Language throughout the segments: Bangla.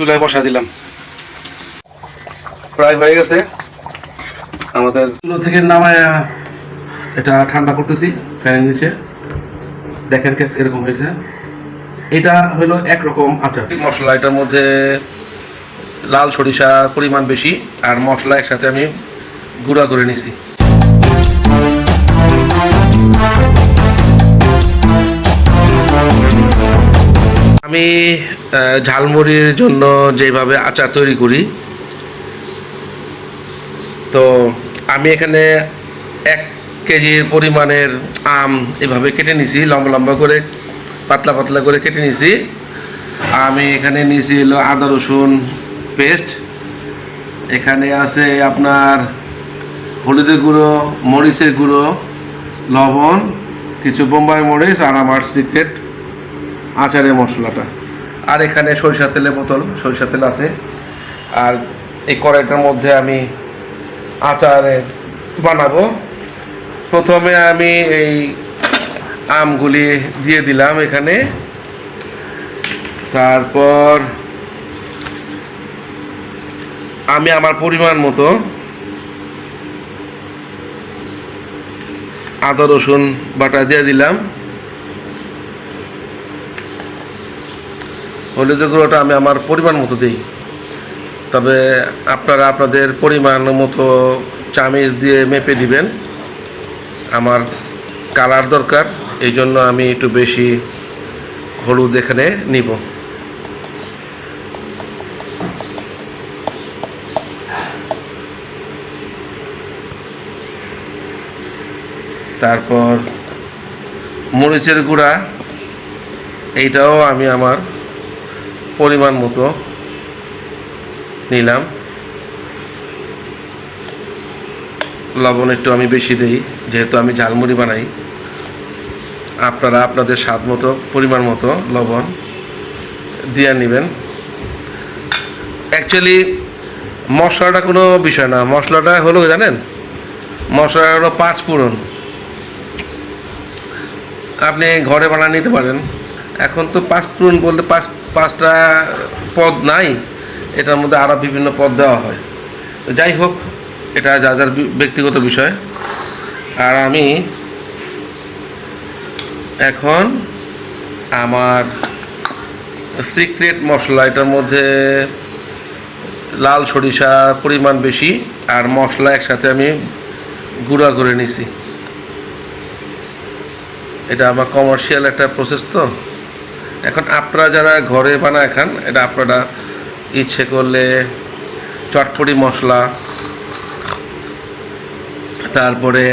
চুলায় বসা দিলাম। প্রায় হয়ে গেছে। আমাদের চুলো থেকে নামায় এটা ঠান্ডা করতেছি, ফ্যানের নিচে। দেখেন কীরকম হয়েছে। এটা হলো একরকম আচার। মশলা এটার মধ্যে লাল সরিষা পরিমাণ বেশি, আর মশলা একসাথে আমি গুঁড়া করে নিছি। আমি ঝালমুড়ির জন্য যেভাবে আচার তৈরি করি, তো আমি এখানে এক কেজির পরিমাণের আম এভাবে কেটে নিছি, লম্বা লম্বা করে, পাতলা পাতলা করে কেটে নিছি। আমি এখানে নিয়েছি হলো আদা, রসুন পেস্ট। এখানে আছে আপনার হলুদের গুঁড়ো, মরিচের গুঁড়ো, লবণ, কিছু বোম্বাই মরিচ আর আমার সিক্রেট আচারের মশলাটা। আর এখানে সরিষা তেলের বোতল সরিষা তেল আছে। আর এই কড়াইটার মধ্যে আমি আচারে বানাবো। প্রথমে আমি এই আমগুলি দিয়ে দিলাম এখানে। তারপর আমি আমার পরিমাণ মতো আদা, রসুন বাটা দিয়ে দিলাম। হলুদের গুঁড়োটা আমি আমার পরিমাণ মতো দিই। তবে আপনারা আপনাদের পরিমাণ মতো চামিচ দিয়ে মেপে দিবেন। আমার কালার দরকার, এই জন্য আমি একটু বেশি হলুদ এখানে নিব। তারপর মরিচের গুঁড়া, এইটাও আমি আমার পরিমাণ মতো নিলাম। লবণ একটু আমি বেশি দিই, যেহেতু আমি ঝালমুড়ি বানাই। আপনারা আপনাদের স্বাদ মতো, পরিমাণ মতো লবণ দিয়ে নেবেন। অ্যাকচুয়ালি মশলাটা কোনো বিষয় না। মশলাটা হলো জানেন, মশলাটা হলো পাঁচ ফোড়ন। আপনি ঘরে বানিয়ে নিতে পারেন। এখন তো পাঁচ ফোড়ন বললে পাঁচ, পাঁচটা পদ নাই, এটার মধ্যে আরও বিভিন্ন পদ দেওয়া হয়। তো যাই হোক, এটা যা যার ব্যক্তিগত বিষয়। আর আমি এখন আমার সিক্রেট মশলা, এটার মধ্যে লাল সরিষা পরিমাণ বেশি, আর মশলা একসাথে আমি গুঁড়া করে নিছি। এটা আমার কমার্শিয়াল একটা প্রসেস তো। এখন আপনারা যারা ঘরে বানায় খান, এটা আপনারা ইচ্ছে করলে চটপটি মশলা, তারপরে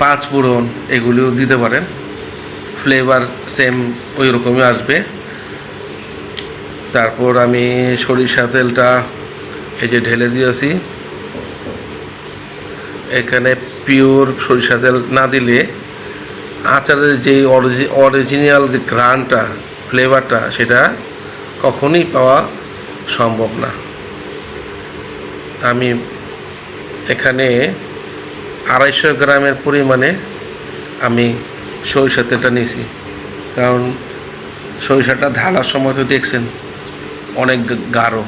পাঁচ ফোড়ন এগুলিও দিতে পারেন। ফ্লেভার সেম ওই রকমই আসবে। তারপর আমি সরিষা তেলটা এই যে ঢেলে দিয়েছি। এখানে পিওর সরিষা তেল না দিলে আচারের যে অরিজিনাল যে গ্রানটা ফ্লেভারটা সেটা কখনোই পাওয়া সম্ভব না। আমি এখানে আড়াইশো গ্রামের পরিমাণে আমি সরিষা তেলটা নিয়েছি। কারণ সরিষাটা ঢালার সময় তো দেখছেন অনেক গাঢ়।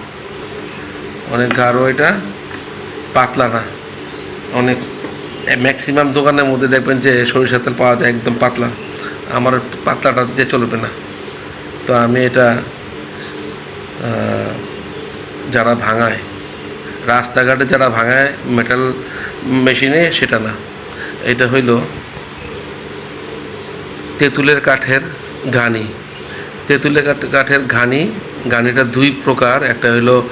অনেক গাঢ় এটা, পাতলা না। অনেক ম্যাক্সিমাম দোকানের মধ্যে দেখবেন যে সরিষা তেল পাওয়া যায় একদম পাতলা। আমার পাতলাটা দিয়ে চলবে না। তো আমি এটা যারা ভাঙায়, রাস্তাঘাটে যারা ভাঙায় মেটাল মেশিনে সেটা না। এটা হইল তেঁতুলের কাঠের ঘানি। তেঁতুলের কাঠ- কাঠের ঘানি, ঘানিটা দুই প্রকার। একটা হইল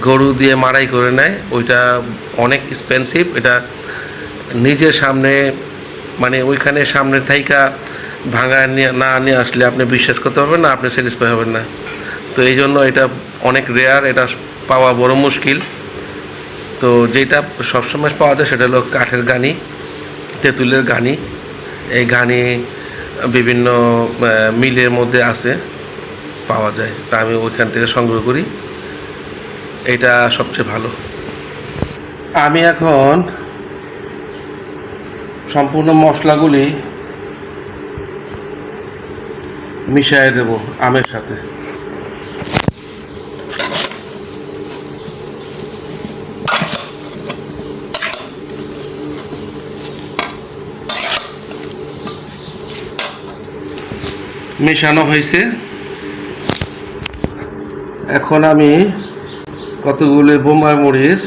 গরু দিয়ে মাড়াই করে নেয়, ওইটা অনেক এক্সপেন্সিভ এটা নিজের সামনে মানে ওইখানে সামনে থাইকা ভাঙা না নিয়ে আসলে আপনি বিশ্বাস করতে পারবেন না, আপনি স্যাটিসফাই হবেন না। তো এই জন্য এটা অনেক রেয়ার এটা পাওয়া বড় মুশকিল। তো যেটা সবসময় পাওয়া যায় সেটা হলো কাঠের গানি, তেঁতুলের গানি। এই গানি বিভিন্ন মিলের মধ্যে আছে, পাওয়া যায়। তা আমি ওইখান থেকে সংগ্রহ করি। এটা সবচেয়ে ভালো। আমি এখন সম্পূর্ণ মশলাগুলি মিশিয়ে দেব আমের সাথে। মেশানো হয়েছে। এখন আমি কতগুলো বোম্বাই মরিচ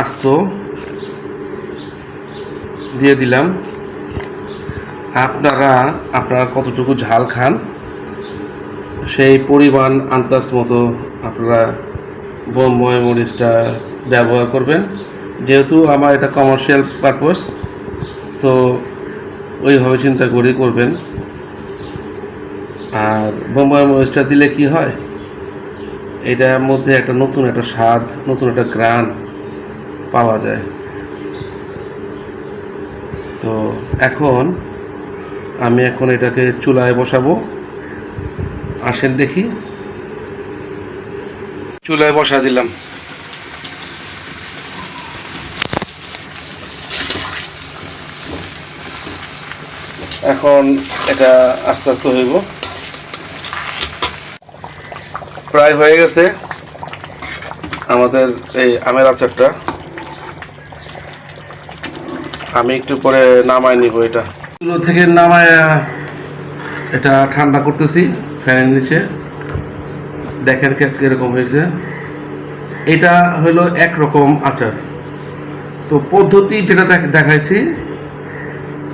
আস্ত দিয়ে দিলাম। আপনারা আপনারা কতটুকু ঝাল খান, সেই পরিমাণ আন্দাজ মতো আপনারা বোম্বাই মরিচটা ব্যবহার করবেন। যেহেতু আমার এটা কমার্শিয়াল পারপোজ সো ওইভাবে চিন্তা করে করবেন। আর বোম্বাই মরিচটা দিলে কি হয়? এটার মধ্যে একটা নতুন একটা স্বাদ, নতুন একটা গ্রান পাওয়া যায়। তো এখন আমি এখন এটাকে চুলায় বসাবো। আসেন দেখি। চুলায় বসা দিলাম। এখন এটা আস্তে আস্তে হইব। প্রায় হয়ে গেছে আমাদের এই আমের আচারটা। আমি একটু পরে নামায় নিব এটা। চুলো থেকে নামায় এটা ঠান্ডা করতেছি, ফ্যানের নিচে। দেখেন কীরকম হয়েছে। এটা হলো একরকম আচার। তো পদ্ধতি যেটা দেখাইছি,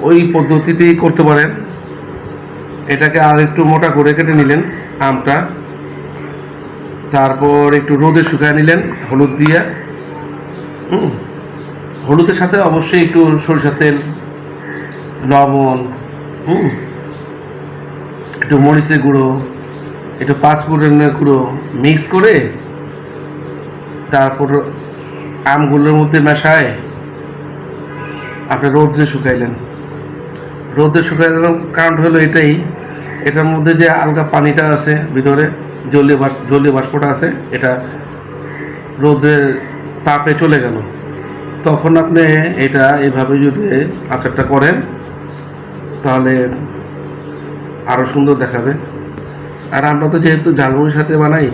ওই পদ্ধতিতেই করতে পারেন। এটাকে আর একটু মোটা করে কেটে নিলেন আমটা। তারপর একটু রোদে শুকায় নিলেন, হলুদ দিয়ে। হুম। হলুদের সাথে অবশ্যই একটু সরিষার তেল, লবণ, হুম, একটু মরিচের গুঁড়ো, একটু পাঁচফোড়নের গুঁড়ো মিক্স করে তারপর আমগুলোর মধ্যে মেশায় আপনি রোদ্রে শুকাইলেন। রোদ্রে শুকাইলেন কারণ হলো এটাই, এটার মধ্যে যে আলগা পানিটা আছে ভিতরে, জলীয় বাষ্প, জলীয় বাষ্পটা আছে, এটা রোদে তাপে চলে গেল। তখন আপনি এটা এভাবে যদি আচারটা করেন, তাহলে আরও সুন্দর দেখাবে। আর আমরা তো যেহেতু ঝালমুড়ির সাথে বানাই,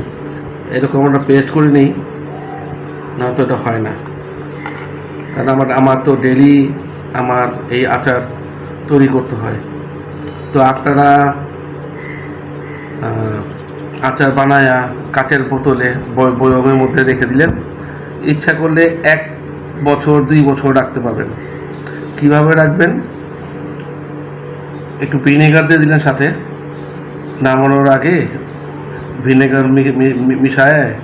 এরকম আমরা পেস্ট করে নিই না তো এটা হয় না। কারণ আমার আমার তো ডেলি আমার এই আচার তৈরি করতে হয়। তো আপনারা আচার বানায়া কাচের বোতলে বয়- বয়মের মধ্যে রেখে দিলেন। ইচ্ছা করলে এক বছর, দুই বছর রাখতে পারবেন। কীভাবে রাখবেন? একটু ভিনেগার দিয়ে দিলেন সাথে। নামানোর আগে ভিনেগার মিশায়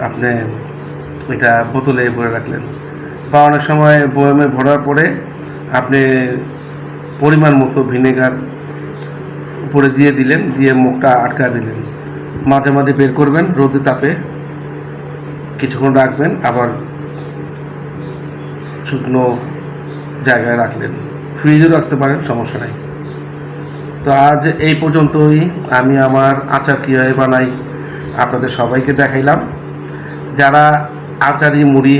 আপনি এটা বোতলে ভরে রাখলেন। বা অনেক সময় বয়মে ভরার পরে আপনি পরিমাণ মতো ভিনেগার উপরে দিয়ে দিলেন, দিয়ে মুখটা আটকা দিলেন। মাঝে মাঝে বের করবেন রোদে তাপে। কিছুক্ষণ রাখবেন, আবার শুকনো জায়গায় রাখলেন। ফ্রিজও রাখতে পারেন, সমস্যা নাই। তো আজ এই পর্যন্তই আমি আমার আচার কীভাবে বানাই। আপনাদের সবাইকে দেখাইলাম। যারা আচারি মুড়ি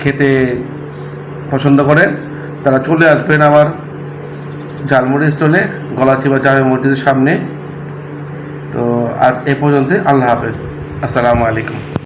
খেতে পছন্দ করেন, তারা চলে আসবেন আমার ঝালমুড়ি স্টলে গলাচিবা জামে মসজিদের সামনে। তো আর এ পর্যন্ত আল্লাহ হাফেজ। আসসালামু আলাইকুম।